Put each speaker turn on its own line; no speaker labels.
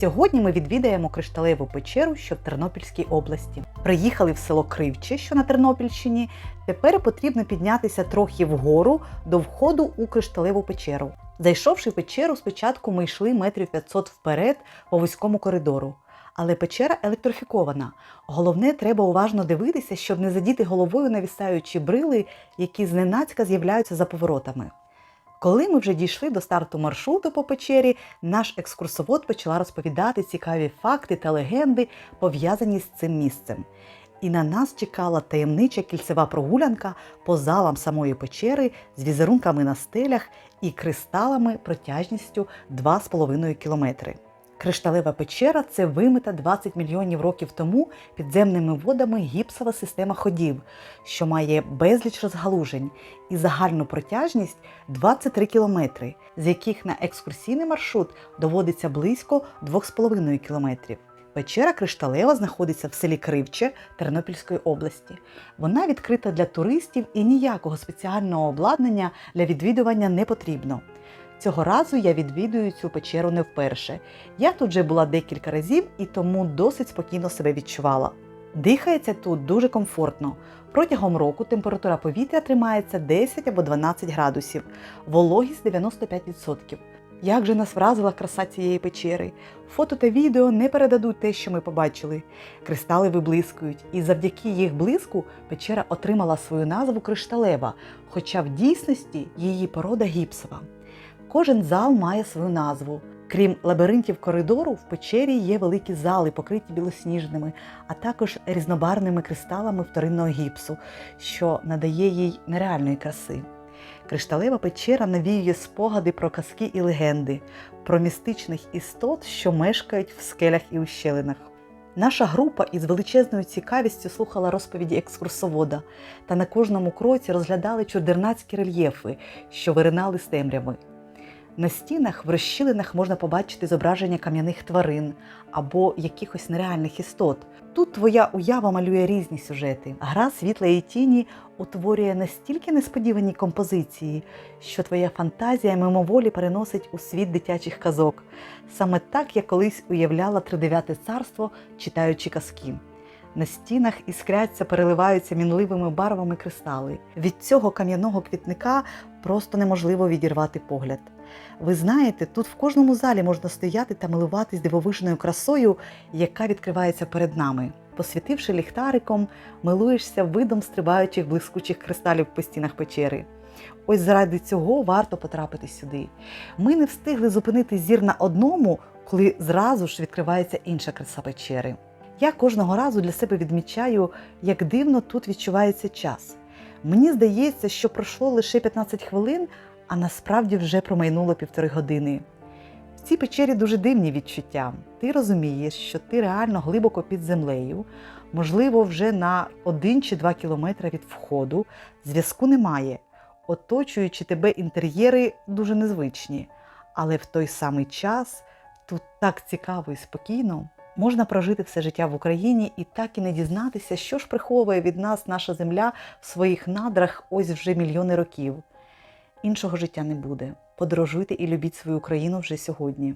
Сьогодні ми відвідаємо кришталеву печеру, що в Тернопільській області. Приїхали в село Кривче, що на Тернопільщині. Тепер потрібно піднятися трохи вгору до входу у кришталеву печеру. Зайшовши в печеру, спочатку ми йшли метрів 500 вперед по вузькому коридору. Але печера електрофікована. Головне, треба уважно дивитися, щоб не задіти головою навісаючі брили, які зненацька з'являються за поворотами. Коли ми вже дійшли до старту маршруту по печері, наш екскурсовод почала розповідати цікаві факти та легенди, пов'язані з цим місцем. І на нас чекала таємнича кільцева прогулянка по залам самої печери з візерунками на стелях і кристалами протяжністю 2,5 кілометри. Кришталева печера це вимита 20 мільйонів років тому підземними водами гіпсова система ходів, що має безліч розгалужень і загальну протяжність 23 кілометри, з яких на екскурсійний маршрут доводиться близько 2,5 кілометрів. Печера Кришталева знаходиться в селі Кривче Тернопільської області. Вона відкрита для туристів і ніякого спеціального обладнання для відвідування не потрібно. Цього разу я відвідую цю печеру не вперше. Я тут вже була декілька разів і тому досить спокійно себе відчувала. Дихається тут дуже комфортно. Протягом року температура повітря тримається 10 або 12 градусів, вологість 95%. Як же нас вразила краса цієї печери? Фото та відео не передадуть те, що ми побачили. Кристали виблискують, і завдяки їх блиску печера отримала свою назву кришталева, хоча в дійсності її порода гіпсова. Кожен зал має свою назву. Крім лабіринтів коридору, в печері є великі зали, покриті білосніжними, а також різнобарвними кристалами вторинного гіпсу, що надає їй нереальної краси. Кришталева печера навіює спогади про казки і легенди, про містичних істот, що мешкають в скелях і ущелинах. Наша група із величезною цікавістю слухала розповіді екскурсовода та на кожному кроці розглядали чудернацькі рельєфи, що виринали з темряви. На стінах в розщілинах можна побачити зображення кам'яних тварин або якихось нереальних істот. Тут твоя уява малює різні сюжети. Гра світла і тіні утворює настільки несподівані композиції, що твоя фантазія мимоволі переносить у світ дитячих казок. Саме так я колись уявляла тридев'яте царство, читаючи казки. На стінах іскряться, переливаються мінливими барвами кристали. Від цього кам'яного квітника просто неможливо відірвати погляд. Ви знаєте, тут в кожному залі можна стояти та милуватись дивовижною красою, яка відкривається перед нами. Посвітивши ліхтариком, милуєшся видом стрибаючих блискучих кристалів по стінах печери. Ось заради цього варто потрапити сюди. Ми не встигли зупинити зір на одному, коли зразу ж відкривається інша краса печери. Я кожного разу для себе відмічаю, як дивно тут відчувається час. Мені здається, що пройшло лише 15 хвилин, а насправді вже промайнуло півтори години. В цій печері дуже дивні відчуття. Ти розумієш, що ти реально глибоко під землею, можливо, вже на один чи два кілометри від входу. Зв'язку немає. Оточуючи тебе інтер'єри дуже незвичні. Але в той самий час тут так цікаво і спокійно. Можна прожити все життя в Україні і так і не дізнатися, що ж приховує від нас наша земля в своїх надрах ось вже мільйони років. Іншого життя не буде. Подорожуйте і любіть свою Україну вже сьогодні.